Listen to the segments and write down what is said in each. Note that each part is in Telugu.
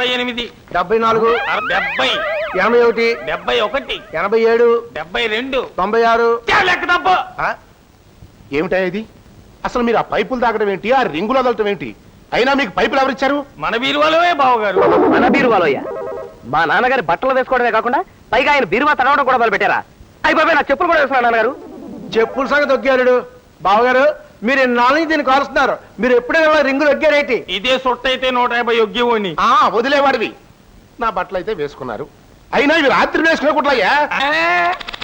అరవై ఎనిమిది డెబ్బై నాలుగు. డెబ్బై. ఎనభై ఒకటి. డెబ్బై ఒకటి. ఎనభై ఏడు. డెబ్బై రెండు. తొంభై ఆరు. లెక్క తప్పు? ఏమిటా ఇది? అసలు మీరు ఆ పైపులు తాగడం ఏంటి? ఆ రింగులు వదలటం ఏంటి? అయినా మీకు పైపులు ఎవరిచ్చారు? మన బీరువాలోవే బావగారు. మన బీరువాలోయ? మా నాన్నగారి బట్టలు వేసుకోవడమే కాకుండా పైగా ఆయన బీరువా తడవడం కూడా మొదలు పెట్టారా అయ్యి బాబాయ్ నా చెప్పులు కూడా వేసుకున్నాను నాన్నగారు. చెప్పుల సంగతి దొక్కారు బావగారు మీరు నాలుగు దీన్ని కాలుస్తున్నారు. మీరు ఎప్పుడైనా ఇలా రింగు దొక్కారేంటి ఇదే సొట్టయితే నూట యాభై యొగ్గేవాడిని ఆ వదిలేవాడివి. నా బట్టలు అయితే వేసుకున్నారు. అయినా ఇవి రాత్రి వేసుకునేకుంటాయా ఆ,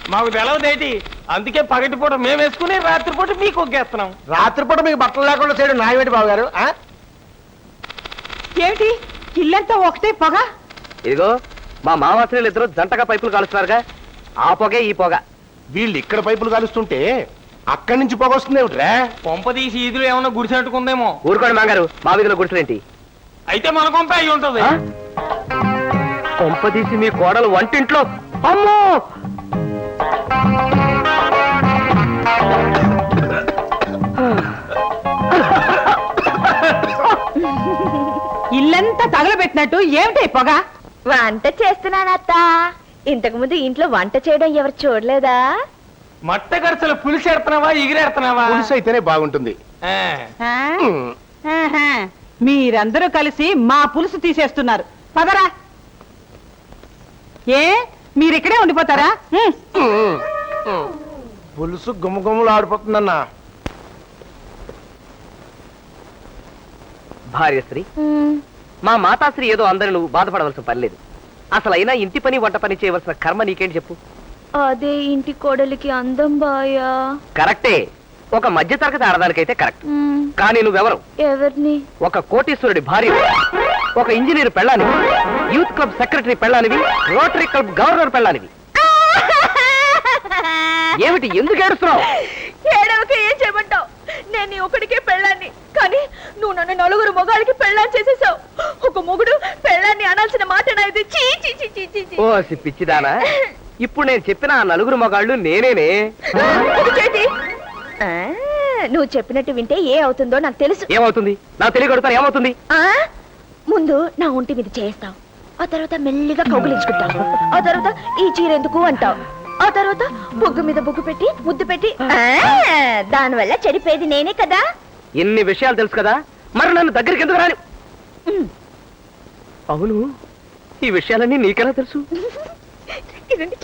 మాకు తెలవదేటి? అందుకే పగటిపూట మేము వేసుకుని రాత్రిపూట మీకు ఒగ్గేస్తున్నాం. రాత్రిపూట మీకు బట్టలు లేకుండా చేయడం న్యాయమేంటి బావగారు? ఆ? ఏమిటి ఇల్లంతా ఒకటే పొగ? ఇదిగో మా మామాశ్రీలు ఇద్దరు జంటగా పైపులు కాలుస్తున్నారుగా. ఆ పొగే ఈ పొగ. వీళ్ళు ఇక్కడ పైపులు కాలుస్తుంటే అక్కడి నుంచి పొగ వస్తుంది ఏమిట్రా? కొంప తీసి ఈదులు ఏమన్నా గుడిసెట్టుకుందేమో ఊరుకోండి మాంగారు మా వీధిలో గుడిసెలేంటి అయితే మన కొంప అయి ఉంటది. ఆ? కొంపదీసి మీ కోడలు వంటింట్లో? అమ్మో! ఇల్లంతా తగలబెట్టినట్టు ఏమిటి పొగ? వంట చేస్తున్నానత్త. ఇంతకు ముందు ఇంట్లో వంట చేయడం ఎవరు చూడలేదా? మట్ట గరసలు పులిసి ఎడుతున్నావా ఎగిరెడుతున్నావా పులుసు అయితేనే బాగుంటుంది. మీరందరూ కలిసి మా పులుసు తీసేస్తున్నారు. పదరా. ఏ? మీరు ఇక్కడే ఉండిపోతారా. పులుసు గుమ్మగుమ్మలు ఆడిపోతుందన్నా భార్యశ్రీ మా మాతాశ్రీ ఏదో అందరి నువ్వు బాధపడవలసిన పని లేదు. అసలు అయినా ఇంటి పని వంట పని చేయవలసిన కర్మ నీకేంటి చెప్పు. అదే ఇంటి కోడలికి అందం బాయా? కరెక్టే. ఒక మధ్యతరగతి ఆడదానికైతే కరెక్ట్. మ్, కానీ నువ్వెవరు? ఎవరిని? ఒక కోటీశ్వరుడి భార్య. ఒక ఇంజనీర్ పెళ్ళానివి. యూత్ క్లబ్ సెక్రటరీ పెళ్ళానివి. Rotary club governor పెళ్ళానివి. ఏమిటి ఎందుకు ఏడుస్తున్నావు? ఏడవకి ఏం చేయమంటావు? నేను నీ ఒకడికే పెళ్ళాన్ని. కానీ నువ్వు నన్ను నలుగురు మొగాడికి పెళ్ళాన్ని చేసేసావు. ఒక మొగుడు పెళ్ళాన్ని అనాల్సిన మాట నాది చీ చీ చీ చీ చీ చీ. ఓ సి పిచ్చిదానా. ఇప్పుడు నేను చెప్పిన ఆ నలుగురు మగాళ్ళు నేనేనే. ఆ, నువ్వు చెప్పినట్టు వింటే ఏ అవుతుందో నాకు తెలుసు. ఏమవుతుంది? నా తెలియగొడతాను ఏమవుతుంది? ఆ ముందు నా ఒంటి మీద చేస్తావు. ఆ తర్వాత మెల్లిగా కౌగులించుకుంటావు. ఆ తర్వాత ఈ చీర ఎందుకు అంటావు? ఆ తర్వాత బొగ్గు మీద బొగ్గు పెట్టి ముద్దు పెట్టి ఆ, దానివల్ల చెడిపోయేది నేనే కదా. ఎన్ని విషయాలు తెలుసు కదా? మరి నన్ను దగ్గరికి ఎందుకు రాని అవును ఈ విషయాలన్నీ నీకెలా తెలుసు? ఇదండి.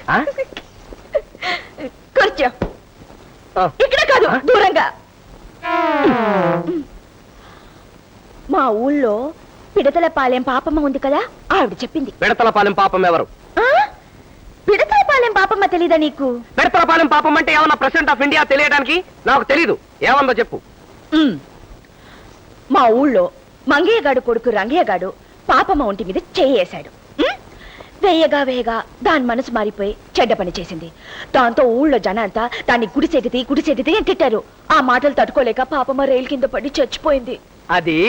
కూర్చో ఇక్కడ కాదు? దూరంగా మా ఊళ్ళో పిడతల పాలెం పాపమ్మ ఉంది కదా ఆవిడ చెప్పింది పిడతల పాలెం పాపం ఎవరు ఆ? పిడతల పాలెం పాపమ్మ తెలీదా నీకు పిడతల పాలెం పాపం అంటే ఏమన్నా ప్రెసిడెంట్ ఆఫ్ ఇండియా తెలియడానికి నాకు తెలీదు ఏమందో చెప్పు. మా ఊళ్ళో మంగయ్యగాడు కొడుకు రంగయ్యగాడు పాపమ్మ ఒంటి మీద చేయేశాడు? వేయగా వేయగా దాని మనసు మారిపోయి చెడ్డ పని చేసింది. దాంతో ఊళ్ళో జనంతా దాన్ని గుడిసెదిది గుడిసెదిది అని తిట్టారు. ఆ మాటలు తట్టుకోలేక పాపమ్మ రైలు కింద పడి చచ్చిపోయింది. అది?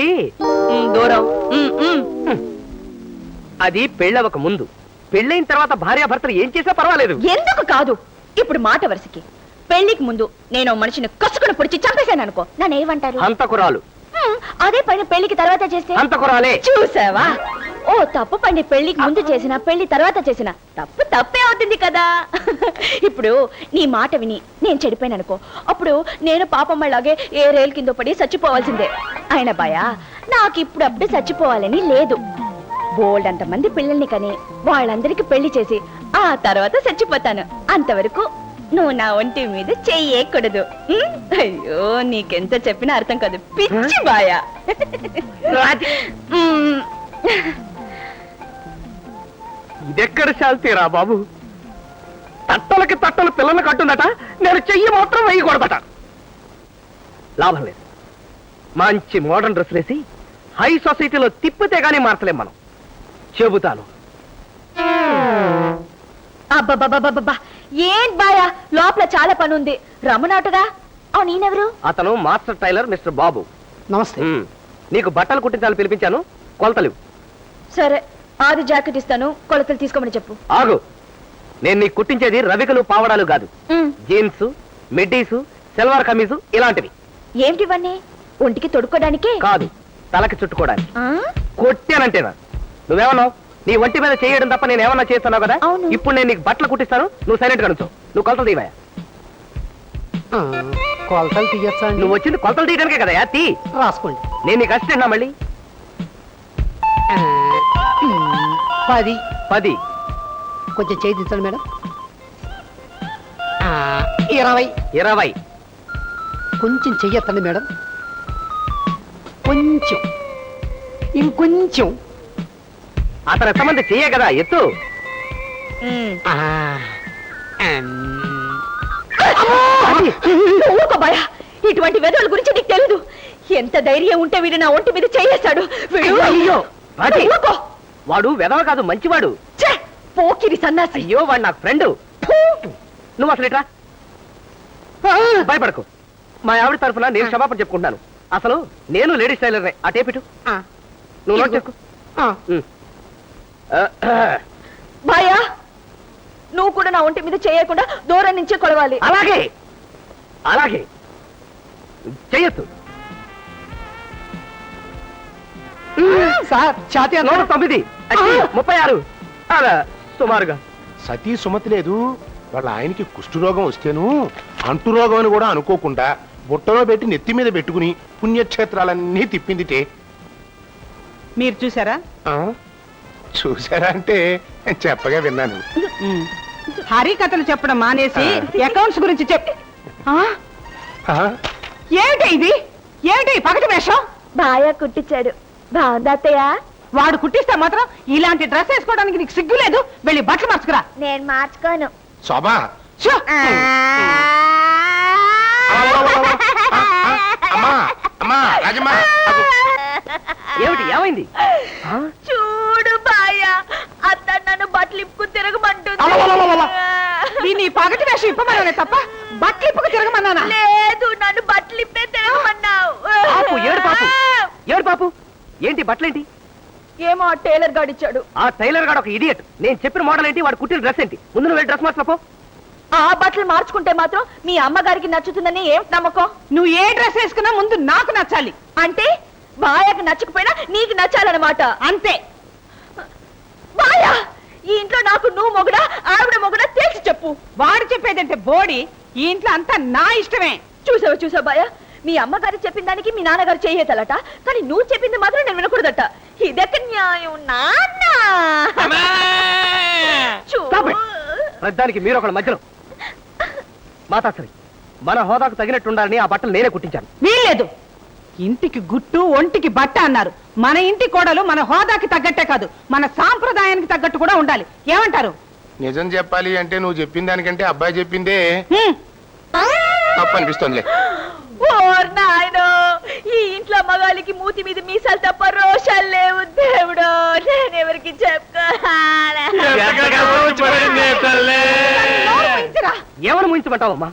దూరం. అది పెళ్ళవక ముందు. పెళ్ళైన తర్వాత భార్యాభర్తలు ఏం చేసినా పర్వాలేదు. ఎందుకు కాదు? ఇప్పుడు మాట వరుసకి. పెళ్ళికి ముందు నేను మనిషిని కసుకుని పొడిచి చంపేశాను అనుకో. నన్ను ఏమంటారు అదే పని పెళ్ళికి తర్వాత చేస్తే? హంతకురాలే. చూసావా? ఓ తప్పు పని పెళ్ళికి ముందు చేసిన పెళ్ళి తర్వాత చేసిన. తప్పు తప్పే అవుతుంది కదా. ఇప్పుడు నీ మాట విని నేను చెడిపోయాను అనుకో. అప్పుడు నేను పాపమ్మలాగే ఏ రైలు కింద పడి చచ్చిపోవాల్సిందే. ఆయన భయ నాకు ఇప్పుడు అప్పుడే చచ్చిపోవాలని లేదు. బోల్డ్ అంతమంది పిల్లల్ని కని వాళ్ళందరికీ పెళ్ళి చేసి ఆ తర్వాత చచ్చిపోతాను. అంతవరకు నువ్వు నా ఒంటి మీద చెయ్యకూడదు? అయ్యో నీకెంత చెప్పినా అర్థం కాదు. పిచ్చి బాయా. ఇదెక్కడ శాల్తీరా బాబు? తట్టలకి తట్టలు పిల్లలు కట్టుందట నేను చెయ్యి మాత్రం వేయకూడదట. లాభం లేదు. మంచి మోడర్న్ డ్రెస్ వేసి హై సొసైటీలో తిప్పితే గానీ మార్చలేం మనం. చెబుతాను. అబ్బబ్బబ్బబ్బబ్బా. ఏం బాయా లోపల చాలా పని ఉంది రమ్మనాటుగా. ఆ నేనెవరు? అతను మాస్టర్ టైలర్ మిస్టర్ బాబు. నమస్తే. ఉమ్. నీకు బట్టలు కుట్టించాలని పిలిపించాను. కొలతలు. సరే. ఆది జాకెట్ ఇస్తాను కొలతలు తీసుకోమని చెప్పు. ఆగు. నేను నీకు కుట్టించేది రవికలు పావడాలు కాదు. ఉమ్. జీన్స్ మిడ్డీసు సెల్వార్ కమీజు ఇలాంటివి. ఏమిటివన్నీ ఒంటికి తొడుక్కోడానికే? కాదు తలకి చుట్టుకోవడానికి. ఆ? కొట్టానంటేనా నువ్వేమన్నావు? నీ ఒంటి మీద చేయడం తప్ప నేను ఏమన్నా చేస్తున్నావు కదా? అవును. ఇప్పుడు నేను నీకు బట్టలు కుట్టిస్తాను నువ్వు సైలెంట్గా నుంచో. నువ్వు కొలతలు తీవా కొలతలు తీయచ్చా అండి? నువ్వు వచ్చింది కొలతలు తీయడానికే కదా తీ. రాసుకోండి. నేను నీకు అసిస్టెంట్ మళ్ళీ? పది. పది. కొంచెం చేయి దించండి మేడం. ఆ, ఇరవై. ఇరవై. కొంచెం చెయ్యొత్తండి మేడం. కొంచెం. ఇంకొంచెం. అతను ఎంతమంది చెయ్యే కదా ఎత్తు. బాయా ఇటువంటి వెదవుల గురించి నీకు తెలీదు. ఎంత ధైర్యం ఉంటే వీడు నా ఒంటి మీద చేయేశాడు వీడు అయ్యో, రాజీ. వాడు వెదవ కాదు మంచివాడు. పోకిరి సన్నాసి. అయ్యో వాడు నాకు ఫ్రెండ్. నువ్వు అసలు ఇట్రా? భయపడకు. మా ఆవిడ తరఫున నేను క్షమాపణ చెప్పుకుంటున్నాను. అసలు నేను లేడీస్ టైలర్ ఆ టేపిటు నువ్వు నోట్ చేసుకో. బాయా! నువ్వు కూడా నా ఒంటి మీద చేయకుండా దూరం నుంచే కొలవాలి. అలాగే. అలాగే. చెయ్యొద్దు. సార్ ఛాతీ? నూట తొమ్మిది. ముప్పై ఆరు. అలా సుమారుగా. సతీ సుమతి లేదు. వాళ్ళ ఆయనకి కుష్ఠరోగం వస్తేను అంటు రోగం అని కూడా అనుకోకుండా బుట్టలో పెట్టి నెత్తి మీద పెట్టుకుని పుణ్యక్షేత్రాలన్నీ తిప్పిందిటే. మీరు చూసారా ఆ? చూసారా అంటే చెప్పగా విన్నాను. ఉమ్. హరికథలు చెప్పడం మానేసి అకౌంట్స్ గురించి చెప్ ఆ? ఆ? ఏమిటి ఇది? ఏమిటి పగటి వేషం? బాయా కుట్టించాడు. బాగుందా అత్తయ్య వాడు కుట్టిస్తే మాత్రం ఇలాంటి డ్రెస్ వేసుకోవడానికి నీకు సిగ్గు లేదు. వెళ్ళి బట్టలు మార్చుకురా. నేను మార్చుకోను. శోభా. షో! అమ్మా అమ్మా రాజమ్మా. అగు. ఏమిటి ఏమైంది? ఆ? చూడు బాయా అత్త నన్ను బట్టలు ఇప్పుకు తిరగమంటుంది. దీన్ని ఈ పగటి వేషం ఇప్పమన్నానే తప్ప బట్టలు ఇప్పుకు తిరగమన్నానా? లేదు నన్ను బట్టలు ఇప్పే తిరగమన్నావు. పాపు ఏడు పాపు. ఏడు పాపు. ఏంటి బట్టలేంటి? ఏమో ఆ టైలర్ గాడిచ్చాడు ఆ టైలర్ గాడు ఒక ఇడియట్. నేను చెప్పిన మోడల్ ఏంటి? వాడు కుట్టిన డ్రెస్ ఏంటి? ముందు నువ్వు డ్రెస్ మార్చుకో ఆ బట్టలు మార్చుకుంటే మాత్రం మీ అమ్మగారికి నచ్చుతుందని ఏం నమ్మకం? నువ్వు ఏ డ్రెస్ వేసుకున్నా ముందు నాకు నచ్చాలి. అంటే బాయాకి నచ్చకపోయినా నీకు నచ్చాలన్నమాట. అంతే. బాయా ఈ ఇంట్లో నాకు నువ్వు మొగుడా ఆవిడ మొగుడా తేల్చి చెప్పు. వాడు చెప్పేదంటే బోడి ఈ ఇంట్లో అంతా నా ఇష్టమే. చూసావా చూసావా బాయా? మీ అమ్మగారు చెప్పిన దానికి మీ నాన్నగారు చేయతలట. కానీ నువ్వు చెప్పింది మాత్రం నేను వినకూడదట. ఇదెక్క న్యాయం నాన్న. ప్రతిదానికి మీరు ఒకళ్ళ మధ్యలో. మాతాశ్రీ మన హోదాకు తగినట్టు ఉండాలని ఆ బట్టలు నేనే కుట్టించాను. వీల్లేదు. ఇంటికి గుట్టు ఒంటికి బట్ట అన్నారు. మన ఇంటి కోడలు మన హోదాకి తగ్గట్టే కాదు మన సాంప్రదాయానికి తగ్గట్టు కూడా ఉండాలి. ఏమంటారు? నిజం చెప్పాలి అంటే నువ్వు చెప్పిన దానికంటే అబ్బాయి చెప్పిందే హ్మ్. నాయనో ఈ ఇంట్లో మగాలికి మూతి మీద మీసాలు తప్ప రోషాలు లేవు. దేవుడు నేను ఎవరికి. ఏమని ముయించమంటావమ్మా?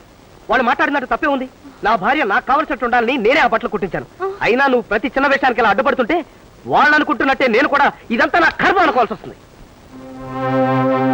వాళ్ళు మాట్లాడినట్టు తప్పే ఉంది. నా భార్య నాకు కావలసినట్టు ఉండాలని నేనే ఆ బట్టలు కుట్టించాను. అయినా నువ్వు ప్రతి చిన్న విషయానికి ఇలా అడ్డుపడుతుంటే వాళ్ళు అనుకుంటున్నట్టే నేను కూడా ఇదంతా నా కర్మ అనుకోవాల్సి వస్తుంది.